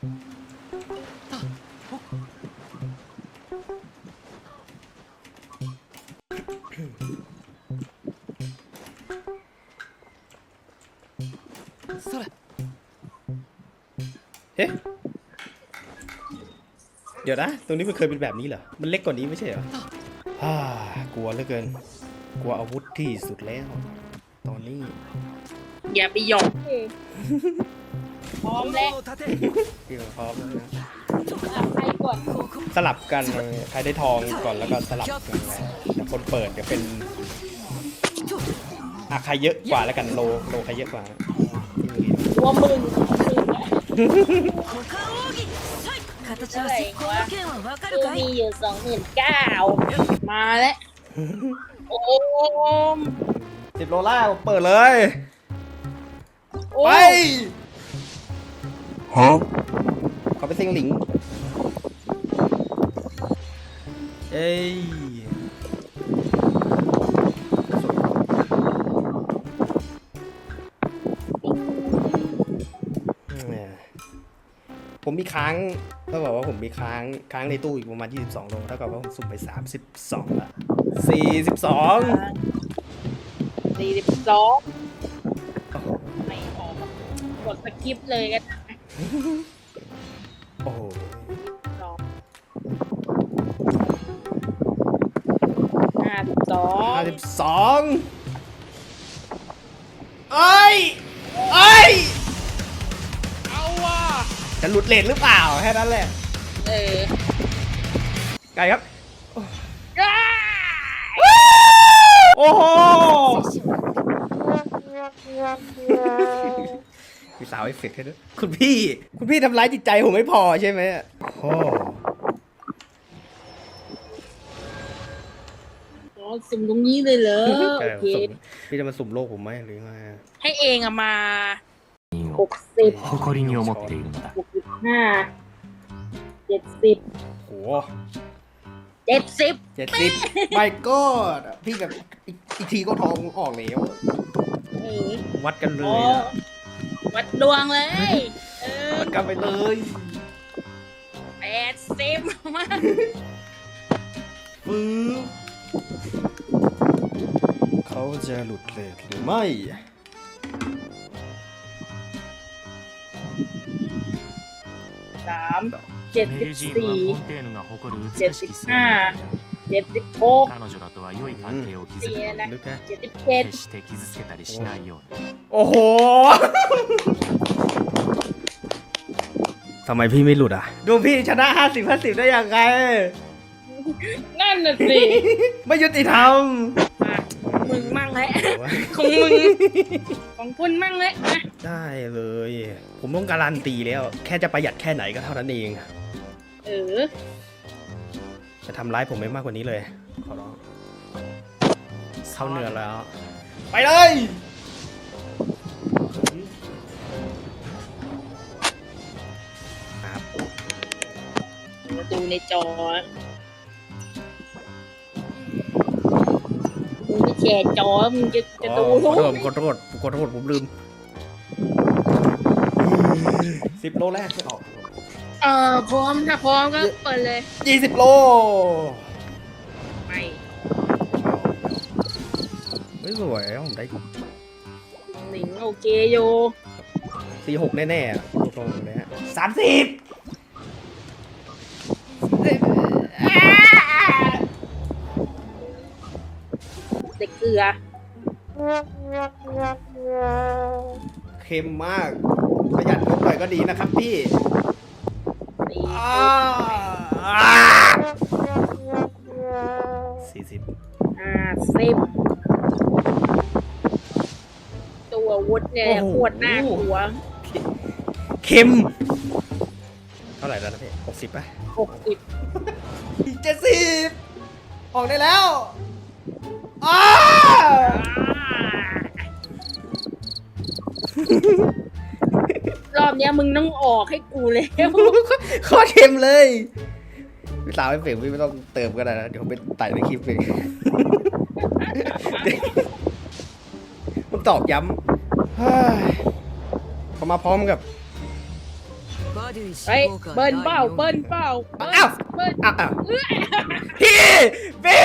それเฮ้เดี๋ยวนะ ตรงนี้มันเคยเป็นแบบนี้เหรอ มันเล็กกว่านี้ไม่ใช่เหรอฮ่ากลัวเหลือเกิน กลัวอาวุธที่สุดแล้ว ตอนนี้ อย่าไปหยอก พร้อมแล้วคือพร้อมแล้วนะสลับกันใครได้ทองก่อนแล้วก็สลับกันแต่คนเปิดจะเป็นอาใครเยอะกว่าแล้วกันโลโลใครเยอะกว่าหัวมึงอะไหรวะคือมีอยู่สองหมื่นเก้ามาแล้วโอ้มสิบโลล่าเปิดเลยไป มขอเป็นเซ็งหลิง เอ้ยแหมผมมีค้างเท่ากับว่าผมมีค้างค้างในตู้อีกประมาณ 22โลเท่ากับว่าผมสุ่มไป 32ละ42 สี่สิบสองไม่ออกกดสกิปเลยกัน โอ้โหสองห้าสิบสองห้าสิบสองเอ้ยเอ้ย เอาว่ะจะหลุดเลนหรือเปล่า แค่นั้นแหละ เออไก่ครับ อ้าโอ้โห มีสาวเอฟเฟกต์ให้ด้วยคุณพี่ คุณพี่ทำร้ายจิตใจผมไม่พอใช่ไหมโอ้โห อ๋อสุ่มตรงนี้เลยเหรอ ใช่ โอเค สุ่มพี่จะมาสุ่มโลกผมไหมหรือไง ให้เองอะมา 人 ห を กสิบ 誇りに思っているのだ หกสิบห้าเจ็ดสิบ โห เจ็ดสิบ เจ็ดสิบไม่ก็พี่แบบอีกอีกทีก็ทองออกแล้ว เออ วัดกันเล โอ้ ยนะ วัดดวงเลย เออ วัดกันไปเลย แปดสิบมา ฟื้บเขาจะหลุดเลทหรือไม่ สามเจ็ด メ สิบ ルジーヌ สี่ はフォンテーヌが誇るเจ็ด 美 สิ し บ き姿 ห้า で เจ็ดสิบหก 彼女らとは良い関係を築 สี่ く นะ ลึกนะ เจ็ดสิบเจ็ด โอ้โห ทำไมพี่ไม่หลุดอะ ดูพี่ชนะ 50 50 ได้ยังไง นั่นน่ะสิ ไม่ยุติธรรมมึงมั่งแหละ ของมึง ของคุณมั่งแหละมได้เลย ผมต้องการันตีแล้ว แค่จะประหยัดแค่ไหนก็เท่านั้นเอง เออ จะทำร้ายผมไม่มากกว่านี้เลย ขอร้อง เข้าเนื้อแล้ว ไปเลย ดูในจอมึงไม่แชร์จอมึงจะจะอ๋ดูอขอรู้โทษขอโทษขอโทษผมลืมสิบโลแรกไม่ออกเออพร้อมถ้าพร้อมก็เปิดเลย ยี่สิบโลไปไม่สวยผมได้หนิงโอเคโย สี่หกแน่ๆอะตรงๆเลยฮะสามสิบ ลือ เค็มมาก ประหยัดลงหน่อยก็ดีนะครับพี่สี่สี่สิบห้าสิบตัววุฒเนี่ยขวดหน้ากลัวเค็ม เท่าไหร่แล้วนะพี่หกสิบป่ะหกสิบเจ็ดสิบออกได้แล้ว รอบนี้มึงต้องออกให้กูแล้ว โคตเค็มเลยพี่สาวไม่เปลี่ยนพี่ไม่ต้องเติมก็ได้นะ เดี๋ยวผมไปไต่ในคลิปเอมันตอบย้ำเฮ้ขามาพร้อมกับ เฮ้ย เบิ้ลเปล่า เบิ้ลเปล่า เบิ้ลอ้าว เบิ้ลอ้าวอ้าวพี่ เป้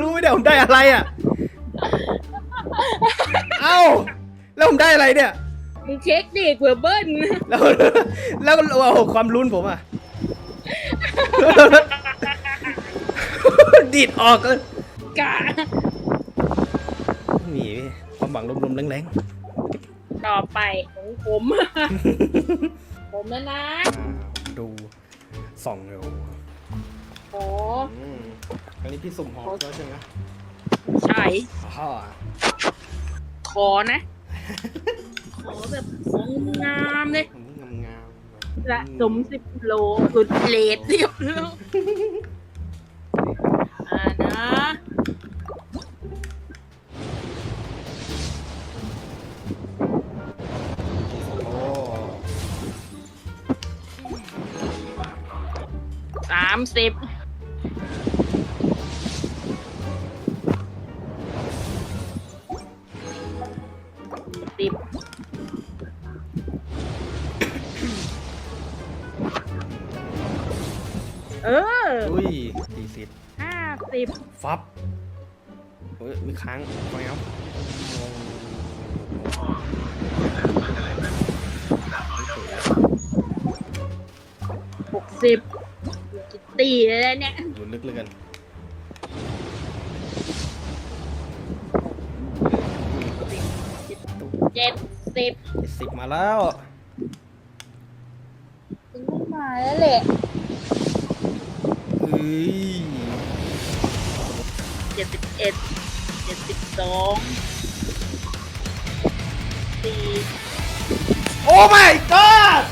รู้ไหมเนี่ยผมได้อะไรอะ เอ้า แล้วผมได้อะไรเนี่ย มึงเช็คดิเผื่อเบิ้ลแล้วแล้วโอ้โหความลุ้นผมอะ ดีดออกเลยกะนี่ความหวังลมๆแรงต่อไปของผม ผมแล้วนะๆอ่าดูส่องเร็ว โอ้อืมอันนี้พี่สุ่มหอกแล้วใช่ไหมใช่ อ๋อขอนะ ขอแบบของงามเลยผมงามงามๆ ละสมสิบโลสุดเลดเรียบร้อย เอออุ้ยสี่สิบห้าสิบฟับเฮ้ยมีค้างไปครับหกสิบกิตตี้แล้วเนี่ยลุ้นลึกเลยกันเจ็ดสิบสิบมาแล้วถึงมาแล้วแหละเอ้ ยเจ็ดสิบเอ็ดเจ็ดสิบสองสี่โอ้ my god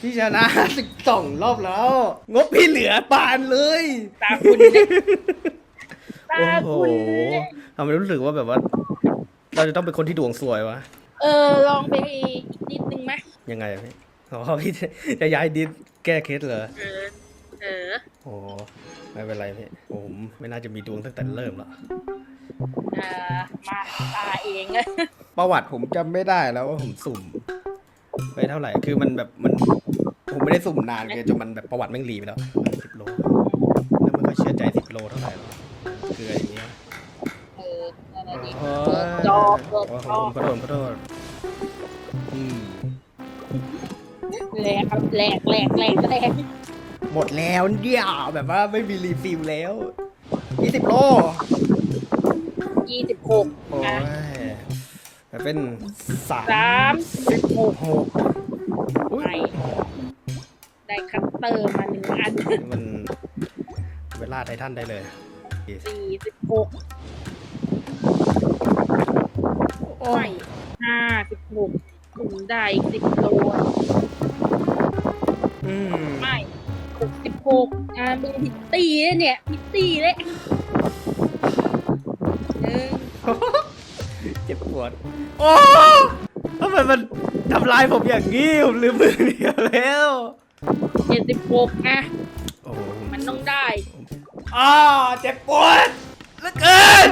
พี่ชนะสิบสองรอบแล้ว งบพี่เหลือปานเลยตาคุณเนี่ยตาโอ้โหคุณเนี่ยทำไมรู้สึกว่าแบบว่า เราจะต้องเป็นคนที่ดวงสวยวะ เออ ลองไปอีกนิดนึงไหมยังไงอะพี่ อ๋อพี่จะจะย้ายดิสแก้เคสเหรอ เออ เออ โอ้ไม่เป็นไรพี่ผมไม่น่าจะมีดวงตั้งแต่เริ่มหรอกเออ มาตาเองประวัติผมจำไม่ได้แล้วว่าผมสุ่ม ไปเท่าไหร่ คือมันแบบมัน ผมไม่ได้สุ่มนานเกินจนมันแบบประวัติแม่งรีไปแล้วสิบโลแล้วมันก็เชื่อใจสิบโลเท่าไหร่หรอกคืออะไรอย่างเงี้ยเออนั่นแหละดิโอ้เปิยดจอเปิดโอ้ยจขออบคุณขอโทษขอโทษอืม แหลกครับแหลกแหลกแหลกแหลกหมดแล้วเนี่ยแบบว่าไม่มีรีฟิลแล้วยี่สิบโลยี่สิบหกโอ้ยอะแบบเป็นสามสามสิบหกหกอุ้ไม่ได้คัตเตอร์มาหนึ่งอันมันเวลาไททันได้เลย สี่สิบหกโอ้ไม่ห้าสิบหกถึงได้อีกสิบโล อืมไม่หกสิบหกอ่ามึงพิตตี้แล้วเนี่ยพิตตี้เลยหนึ่งเจ็บปวด โอ้ทำไมมันทำลายผมอย่างนี้ ผมลืมมือเดียวแล้ว เจ็ดสิบหกนะโอ้โหมันต้องได้ อ้าเจ็บปวดเหลือเกิน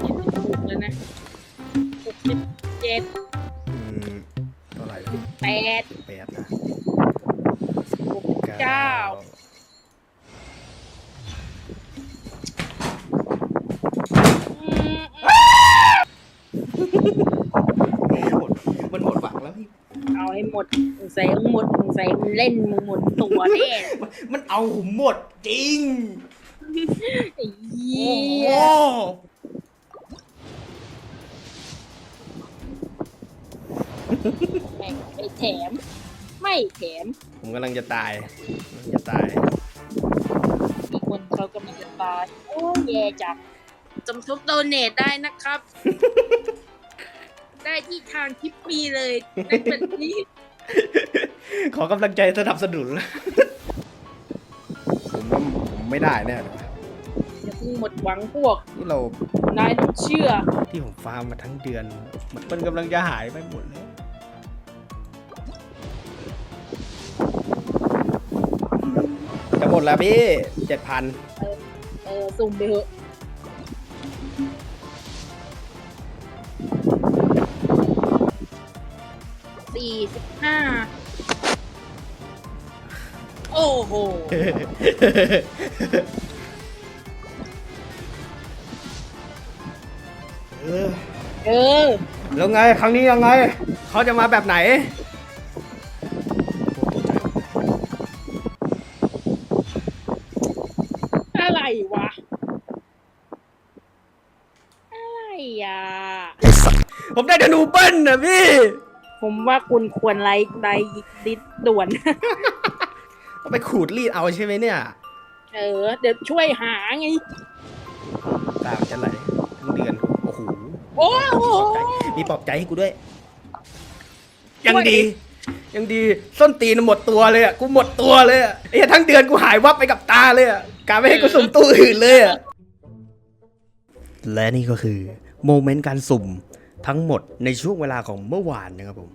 เจ็ดสิบหกแล้วนะหกสิบเจ็ด แปดแปดนะหกสิบเก้าอืมหมดมันหมดหวังแล้วพี่ เอาให้หมดมึงใส่หมดมึงใส่มึงเล่นมึงหมดตัวแน่มันมันเอาผมหมดจริง ไอ้เหี้โอ้โหย แม่งไปแถม ไม่แถม ผมกำลังจะตายกำลังจะตาย มีคนเขากำลังจะตายโอ้แย่จังจำทุบโดเนทได้นะครับ ได้ที่ทางทิปปีเลยได้เป็นนี้ขอกำลังใจสนับสนุน ผมว่าผมไม่ได้แน่เลยอย่าเพิ่งหมดหวังพวก นี่เรานายต้องเชื่อ ที่ผมฟาร์มมาทั้งเดือน มันมันกำลังจะหายไปหมดแล้ว จะหมดแล้วพี่เจ็ดพันเออสุ่มไปเถอะสี่สิบห้าโอ้โห เออ เออ แล้วไง ครั้งนี้ยังไง เขาจะมาแบบไหน อะไรอะผมได้ธนูเปิ้ลนะพี่ผมว่าคุณควรไลค์ไลค์ดิสด่วน ต้องไปขูดรีดเอาใช่ไหมเนี่ยเออ เดี๋ยวช่วยหาไง ตามจะไหลทั้งเดือน โอ้โหโอ้โห มีปลอบใจให้กูด้วย ยังดี ยังดี ส้นตีนหมดตัวเลยอะ กูหมดตัวเลยอะไอ้เหี้ยทั้งเดือนกูหายวับไปกับตาเลยอะ กาไม่ให้กูสุ่มตู้อื่นเลยอะ และนี่ก็คือ โมเมนต์การสุ่มทั้งหมดในช่วงเวลาของเมื่อวานนะครับผม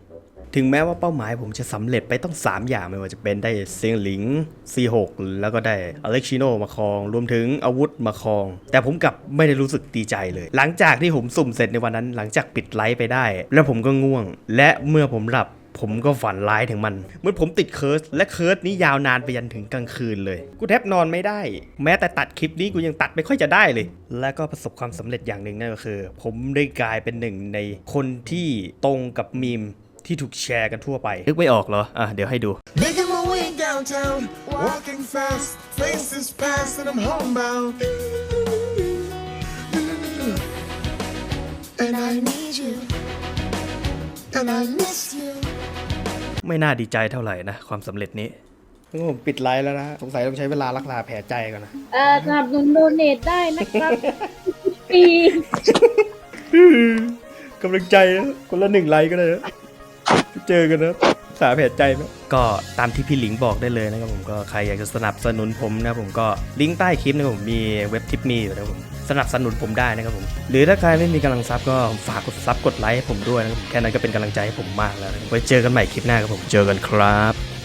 ถึงแม้ว่าเป้าหมายผมจะสำเร็จไปต้อง 3 อย่างไม่ว่าจะเป็นได้เซียงหลิง C6 แล้วก็ได้อเล็กชิโนมาครอง รวมถึงอาวุธมาครอง แต่ผมกลับไม่ได้รู้สึกดีใจเลย หลังจากที่ผมสุ่มเสร็จในวันนั้นหลังจากปิดไลฟ์ไปได้ แล้วผมก็ง่วง และเมื่อผมหลับ ผมก็ฝันร้ายถึงมัน เหมือนผมติดเคิร์สและเคิร์สนี้ยาวนานไปยันถึงกลางคืนเลย กูแทบนอนไม่ได้ แม้แต่ตัดคลิปนี้กูยังตัดไม่ค่อยจะได้เลย และก็ประสบความสำเร็จอย่างหนึ่งนั่นก็คือ ผมได้กลายเป็นหนึ่งในคนที่ตรงกับมีมที่ถูกแชร์กันทั่วไปนึกไม่ออกเหรอ อะ เดี๋ยวให้ดู Making my way downtown, walking fast, faces past, and I'm homebound. And I need you, and I miss you. ไม่น่าดีใจเท่าไหร่นะความสำเร็จนี้ผมปิดไลฟ์แล้วนะ สงสัยต้องใช้เวลารักษาแผลใจก่อนนะ เอ่อสนับสนุนโดเนทได้นะครับปีกำลังใจนะคนละหนึ่งไลค์ก็ได้นะเจอกันนะสาแผลใจไหมก็ตามที่พี่หลิงบอกได้เลยนะครับผมก็ใครอยากจะสนับสนุนผมนะผมก็ลิงก์ใต้คลิปนะครับผมมีเว็บทิปมีอยู่นะครับผม สนับสนุนผมได้นะครับผม หรือถ้าใครไม่มีกำลังซับก็ฝากกดซับกดไลค์ให้ผมด้วยนะครับแค่นั้นก็เป็นกำลังใจให้ผมมากแล้ว ไว้เจอกันใหม่คลิปหน้าครับผม เจอกันครับ